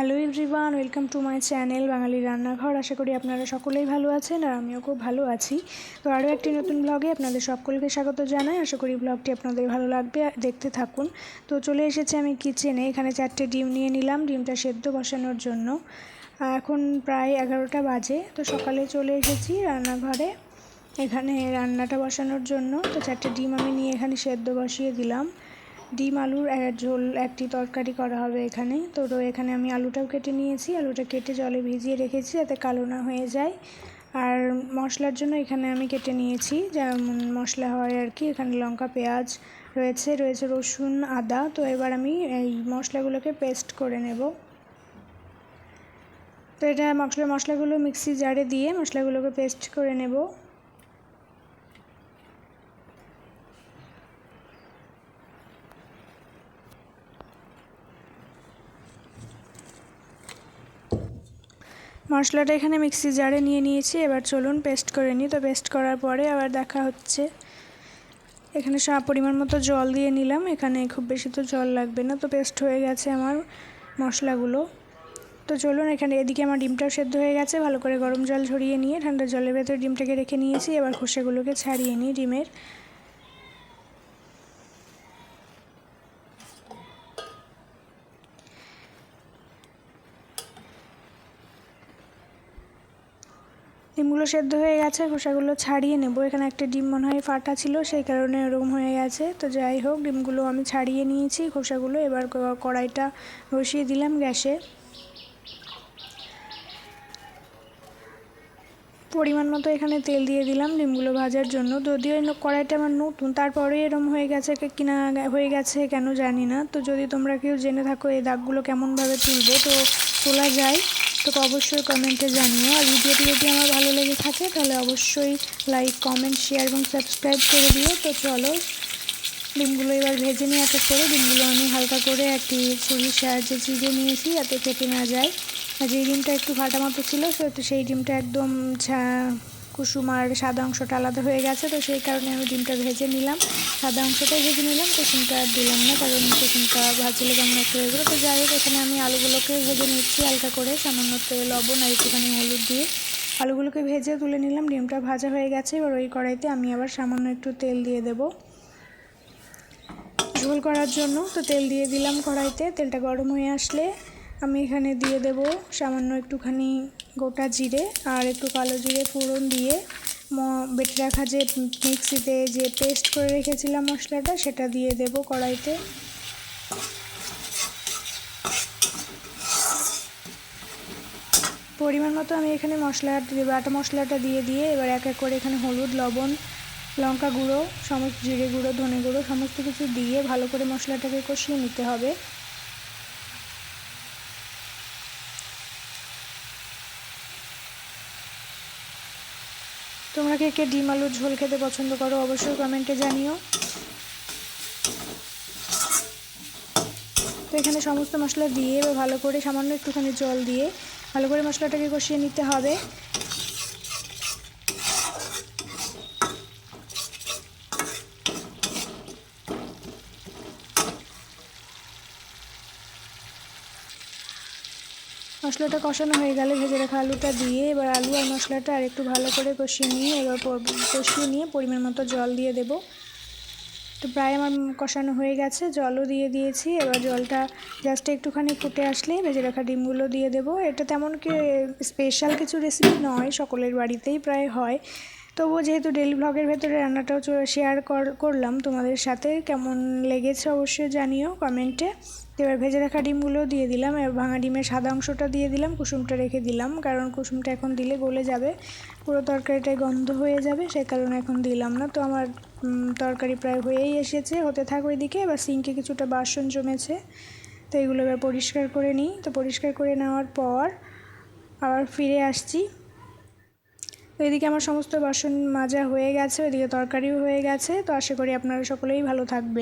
Hello everyone welcome to my channel Bangali Rannaghar আশা করি আপনারা সকলেই ভালো আছেন আর আমিও খুব ভালো আছি। তো আরও একটি নতুন ব্লগে আপনাদের সকলকে স্বাগত জানাই। আশা করি ব্লগটি আপনাদের ভালো লাগবে, দেখতে থাকুন। তো চলে এসেছি আমি কিচেনে এখানে চারটে ডিম নিয়ে নিলাম, ডিমটা সেদ্ধ বসানোর জন্য। এখন প্রায় এগারোটা বাজে, তো সকালে চলে এসেছি রান্নাঘরে। এখানে রান্নাটা বসানোর জন্য, তো চারটে ডিম আমি নিয়ে এখানে সেদ্ধ বসিয়ে দিলাম। ডিম, আলুর ঝোল একটি তরকারি করা হবে এখানে। তো এখানে আমি আলুটাও কেটে নিয়েছি। আলুটা কেটে জলে ভিজিয়ে রেখেছি যাতে কালো না হয়ে যায়। আর মশলার জন্য এখানে আমি কেটে নিয়েছি। যেমন মশলা হয় আর কি, এখানে লঙ্কা, পেঁয়াজ রয়েছে রয়েছে রসুন, আদা। তো এবার আমি এই মশলাগুলোকে পেস্ট করে নেব। তো এটা মশলা, মশলাগুলো মিক্সি জারে দিয়ে মশলাগুলোকে পেস্ট করে নেব। মশলাটা এখানে মিক্সি জারে নিয়ে নিয়েছি, এবার চলুন পেস্ট করে নিই। তো পেস্ট করার পরে আবার দেখা হচ্ছে। এখানে সব পরিমাণ মতো জল দিয়ে নিলাম। এখানে খুব বেশি তো জল লাগবে না। তো পেস্ট হয়ে গেছে আমার মশলাগুলো। তো চলুন এখানে এদিকে আমার ডিমটাও সেদ্ধ হয়ে গেছে। ভালো করে গরম জল ঝরিয়ে নিয়ে ঠান্ডা জলের ভেতরে ডিমটাকে রেখে নিয়েছি। এবার খোসাগুলোকে ছাড়িয়ে নিই ডিমের। ডিমগুলো সেদ্ধ হয়ে গেছে, খোসাগুলো ছাড়িয়ে নেব। এখানে একটা ডিম মনে হয় ফাটা ছিল, সেই কারণে ওরকম হয়ে গেছে। তো যাই হোক, ডিমগুলো আমি ছাড়িয়ে নিয়েছি, খোসাগুলো। এবার কড়াইটা বসিয়ে দিলাম গ্যাসে। পরিমাণ মতো এখানে তেল দিয়ে দিলাম ডিমগুলো ভাজার জন্য। যদিও কড়াইটা আমার নতুন, তারপরে এরম হয়ে গেছে কিনা হয়ে গেছে কেন জানি না। তো যদি তোমরা কেউ জেনে থাকো এই দাগগুলো কেমনভাবে তুলবে, তো তোলা যায়। তো অবশ্যই কমেন্টে জানিও। আর ভিডিওটি যদি আমার ভালো লেগে থাকে, তাহলে অবশ্যই লাইক কমেন্ট শেয়ার এবং সাবস্ক্রাইব করে দিও। তো চলো, ডিমগুলো এবার ভেজে নিয়ে এক করে। ডিমগুলো আমি হালকা করে একটি ছুরির সাহায্যে চিজে নিয়েছি যাতে কেটে না যায়। আর যেই ডিমটা একটু ফাটা মতো ছিল তো সেই ডিমটা একদম কুসুম আর সাদা অংশটা আলাদা হয়ে গেছে, তো সেই কারণে আমি ডিমটা ভেজে নিলাম। সাদা অংশটাই ভেজে নিলাম, কুসুমটা আর দিলাম না, কারণ কুসুমটা ভাজলে কেমন একটু হয়ে গেলো তো যাই হোক, এখানে আমি আলুগুলোকে ভেজে নিচ্ছি হালকা করে, সামান্য তেল, লবণ আর একটুখানি হলুদ দিয়ে। আলুগুলোকে ভেজে তুলে নিলাম, ডিমটা ভাজা হয়ে গেছে। এবার ওই কড়াইতে আমি আবার সামান্য একটু তেল দিয়ে দেবো। ঝোল করার জন্য তো তেল দিয়ে দিলাম কড়াইতে, তেলটা গরম হয়ে আসলে আমি এখানে দিয়ে দেব সামান্য একটুখানি গোটা জিরে আর একটু কালো জিরে ফোড়ন দিয়ে বেটে রাখা যে মিক্সিতে যে পেস্ট করে রেখেছিলাম মশলাটা, সেটা দিয়ে দেব কড়াইতে। পরিমাণ মতো আমি এখানে মশলা, বাটা মশলাটা দিয়ে দিয়ে এবার এক এক করে এখানে হলুদ, লবণ, লঙ্কা গুঁড়ো, সমস্ত জিরে গুঁড়ো, ধনে গুঁড়ো, সমস্ত কিছু দিয়ে ভালো করে মশলাটাকে কষিয়ে নিতে হবে। তোমরা কে কে ডিম আলুর ঝোল খেতে পছন্দ করো, অবশ্যই কমেন্টে জানিও। তো এখানে সমস্ত মশলা দিয়ে ভালো করে সামান্য একটুখানি জল দিয়ে ভালো করে মশলাটাকে কষিয়ে নিতে হবে। মশলাটা কষানো হয়ে গেলে ভেজে রাখা আলুটা দিয়ে এবার আলু আর মশলাটা আর একটু ভালো করে কষিয়ে নিয়ে, এবার কষিয়ে নিয়ে পরিমাণ মতো জল দিয়ে দেবো। তো প্রায় আমার কষানো হয়ে গেছে, জলও দিয়ে দিয়েছি। এবার জলটা জাস্ট একটুখানি ফুটে আসলে ভেজে রাখা ডিমগুলো দিয়ে দেবো। এটা তেমন কি স্পেশাল কিছু রেসিপি নয়, সকলের বাড়িতেই প্রায় হয়। তবুও যেহেতু ডেলি ব্লগের ভেতরে রান্নাটাও শেয়ার করলাম, তোমাদের সাথে কেমন লেগেছে অবশ্যই জানিও কমেন্টে এবার ভেজে রাখা ডিমগুলো দিয়ে দিলাম। এবার ভাঙা ডিমের সাদা অংশটা দিয়ে দিলাম, কুসুমটা রেখে দিলাম, কারণ কুসুমটা এখন দিলে গলে যাবে। পুরো তরকারিটাই গন্ধ হয়ে যাবে, সে কারণে এখন দিলাম না। তো আমার তরকারি প্রায় হয়েই এসেছে, হতে থাক ওইদিকে। এবার সিঙ্কে কিছুটা বাসন জমেছে, তো এগুলো এবার পরিষ্কার করে নিই। তো পরিষ্কার করে নেওয়ার পর আবার ফিরে আসছি। তো এদিকে আমার সমস্ত বাসন মাজা হয়ে গেছে, ওইদিকে তরকারিও হয়ে গেছে। তো আশা করি আপনারা সকলেই ভালো থাকবে